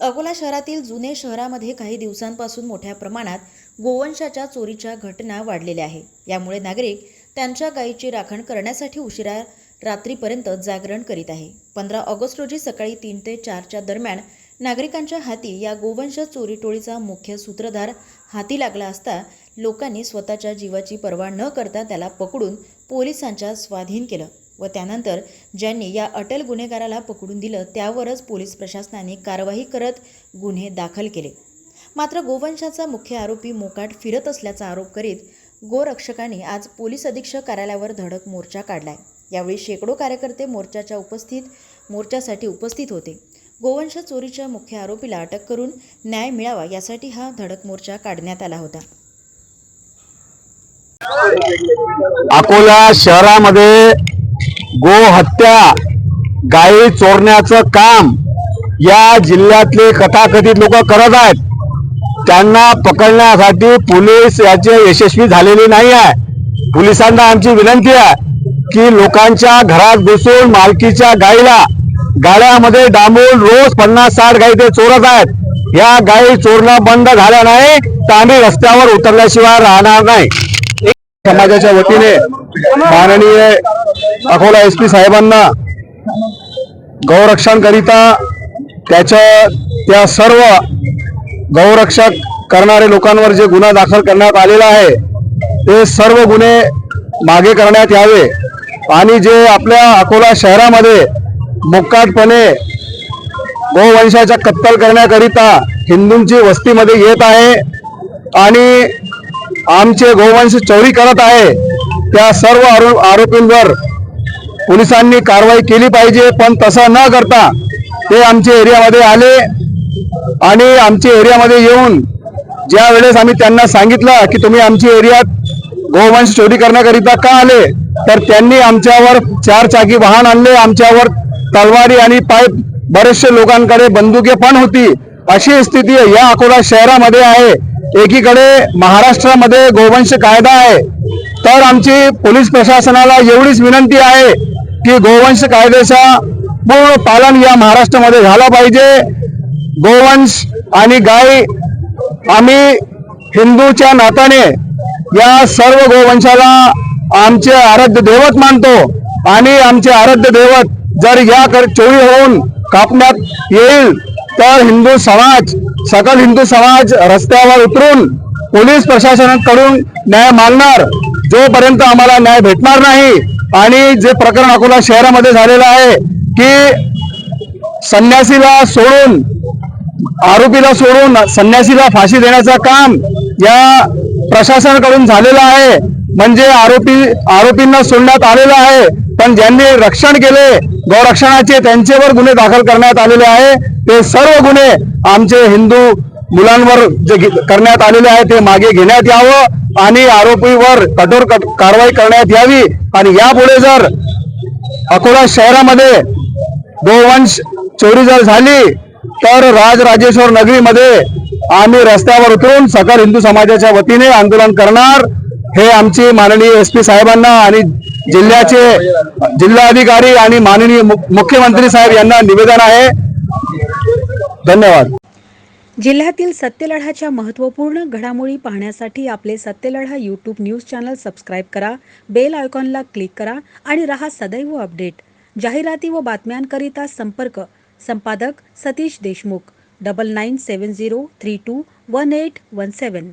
अकोला शहरातील जुने शहरामध्ये काही दिवसांपासून मोठ्या प्रमाणात गोवंशाच्या चोरीच्या घटना वाढलेल्या आहे. यामुळे नागरिक त्यांच्या गायीची राखण करण्यासाठी उशिरा रात्रीपर्यंत जागरण करीत आहे. पंधरा ऑगस्ट रोजी सकाळी तीन ते चारच्या दरम्यान नागरिकांच्या हाती या गोवंश चोरी टोळीचा मुख्य सूत्रधार हाती लागला असता लोकांनी स्वतःच्या जीवाची पर्वा न करता त्याला पकडून पोलिसांच्या स्वाधीन केलं. व त्यानंतर ज्यांनी या अटल गुन्हेगाराला पकडून दिलं त्यावरच पोलीस प्रशासनाने कारवाई करत गुन्हे दाखल केले. मात्र गोवंशाचा मुख्य आरोपी मोकाट फिरत असल्याचा आरोप करीत गोरक्षकांनी आज पोलीस अधीक्षक कार्यालयावर धडक मोर्चा काढलाय. यावेळी शेकडो कार्यकर्ते मोर्चाच्या उपस्थित मोर्चासाठी उपस्थित होते. गोवंश चोरीच्या मुख्य आरोपीला अटक करून न्याय मिळावा यासाठी हा धडक मोर्चा काढण्यात आला होता. अकोला शहरामध्ये गोहत्या गायी चोरण्याचं काम या जिल्ह्यातले कथाकथित लोक करत आहेत. त्यांना पकडण्यासाठी पोलीस याचे यशस्वी झालेले नाही आहे. पोलिसांना आमची विनंती आहे की लोकांच्या घरात घुसून मालकीच्या गायीला गाड्यामध्ये डांबून रोज पन्नास साठ गायी ते चोरत आहेत. या गायी चोरणं बंद झाल्या नाही तर आम्ही रस्त्यावर उतरल्याशिवाय राहणार नाही. समाजाच्या वतीने माननीय अकोला एस पी साहेबांना गौरक्षणकरिता त्याच्या त्या सर्व गौरक्षक करणारे लोकांवर जे गुन्हा दाखल करण्यात आलेला आहे ते सर्व गुन्हे मागे करण्यात यावे आणि जे आपल्या अकोला शहरामध्ये मुक्काटपणे गोवंशाच्या कत्तल करण्याकरिता हिंदूंची वस्तीमध्ये येत आहे आणि आमचे गोवंश चोरी करत आहे. त्या सर्व आरो आरोपींवर पोलिसांनी कारवाई केली पाहिजे पण तसं न करता ते आमच्या एरियामध्ये आले आणि आमच्या एरियामध्ये येऊन ज्या वेळेस आम्ही त्यांना सांगितलं की तुम्ही आमच्या एरियात गोवंश चोरी करण्याकरिता का आले तर त्यांनी आमच्यावर चार चाकी वाहन आणले आमच्यावर तलवारी आणि पाईप बरेचसे लोकांकडे बंदुके पण होती. अशी स्थिती या अकोला शहरामध्ये आहे. एकीकडे महाराष्ट्रामध्ये गोवंश कायदा आहे तर आमची पोलीस प्रशासनाला एवढीच विनंती आहे की गोवंश कायद्याचा पूर्ण पालन या महाराष्ट्रामध्ये झाला पाहिजे. गोवंश आणि गाय आम्ही हिंदूच्या नात्याने या सर्व गोवंशाला आमचे आराध्य दैवत मानतो आणि आमचे आराध्य दैवत जर या कर- चोरी होऊन कापण्यात येईल तर हिंदू समाज सकल हिंदू समाज रस्त्यावर उतरून पोलीस प्रशासनाकडून न्याय मागणार जोपर्यंत आम्हाला न्याय भेटणार नाही. आणि जे प्रकरण अकोला शहरामध्ये झालेलं आहे की संन्यासीला सोडून आरोपीला सोडून संन्यासीला फाशी देण्याचं काम या प्रशासनाकडून झालेलं आहे. म्हणजे आरोपी आरोपींना सोडण्यात आलेलं आहे. पण ज्यांनी रक्षण केले गौरक्षणाचे त्यांच्यावर गुन्हे दाखल करण्यात आलेले आहे. ते सर्व गुन्हे आमचे हिंदू मुलांवर जे करण्यात आलेले आहे ते मागे घेण्यात यावं आणि आरोपीवर कठोर कारवाई करण्यात यावी. आणि यापुढे जर अकोला शहरामध्ये गोवंश चोरी जर झाली तर राजराजेश्वर नगरीमध्ये आम्ही रस्त्यावर उतरून सकल हिंदू समाजाच्या वतीने आंदोलन करणार. हे आमची माननीय एस पी साहेबांना आणि जिल्ह्याचे जिल्हाधिकारी आणि माननीय मुख्यमंत्री साहेब यांना निवेदन आहे. धन्यवाद. जिल्ह्यातील सत्यलढाच्या महत्त्वपूर्ण घडामोडी पाहण्यासाठी आपले Satyaladha YouTube news channel subscribe करा बेल आयकॉनला क्लिक करा आणि रहा सदैव अपडेट जाहिराती व बातम्यांकरिता संपर्क संपादक Satish Deshmukh double nine seven zero three two one eight one seven